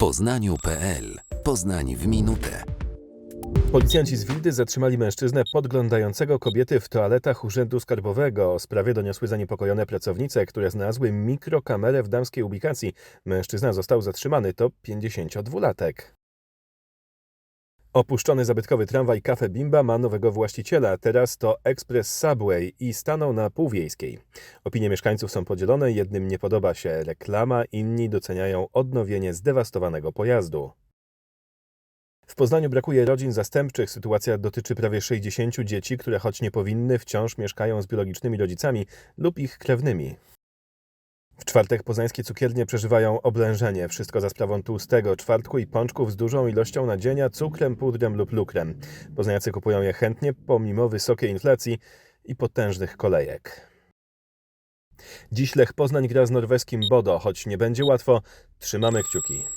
poznaniu.pl. Poznań w minutę. Policjanci z Wildy zatrzymali mężczyznę podglądającego kobiety w toaletach Urzędu Skarbowego. O sprawie doniosły zaniepokojone pracownice, które znalazły mikrokamerę w damskiej ubikacji. Mężczyzna został zatrzymany, to 52-latek. Opuszczony zabytkowy tramwaj Cafe Bimba ma nowego właściciela. Teraz to Express Subway i stanął na Półwiejskiej. Opinie mieszkańców są podzielone. Jednym nie podoba się reklama, inni doceniają odnowienie zdewastowanego pojazdu. W Poznaniu brakuje rodzin zastępczych. Sytuacja dotyczy prawie 60 dzieci, które choć nie powinny, wciąż mieszkają z biologicznymi rodzicami lub ich krewnymi. Czwartek poznańskie cukiernie przeżywają oblężenie. Wszystko za sprawą tłustego czwartku i pączków z dużą ilością nadzienia, cukrem, pudrem lub lukrem. Poznaniacy kupują je chętnie, pomimo wysokiej inflacji i potężnych kolejek. Dziś Lech Poznań gra z norweskim Bodo, choć nie będzie łatwo, trzymamy kciuki.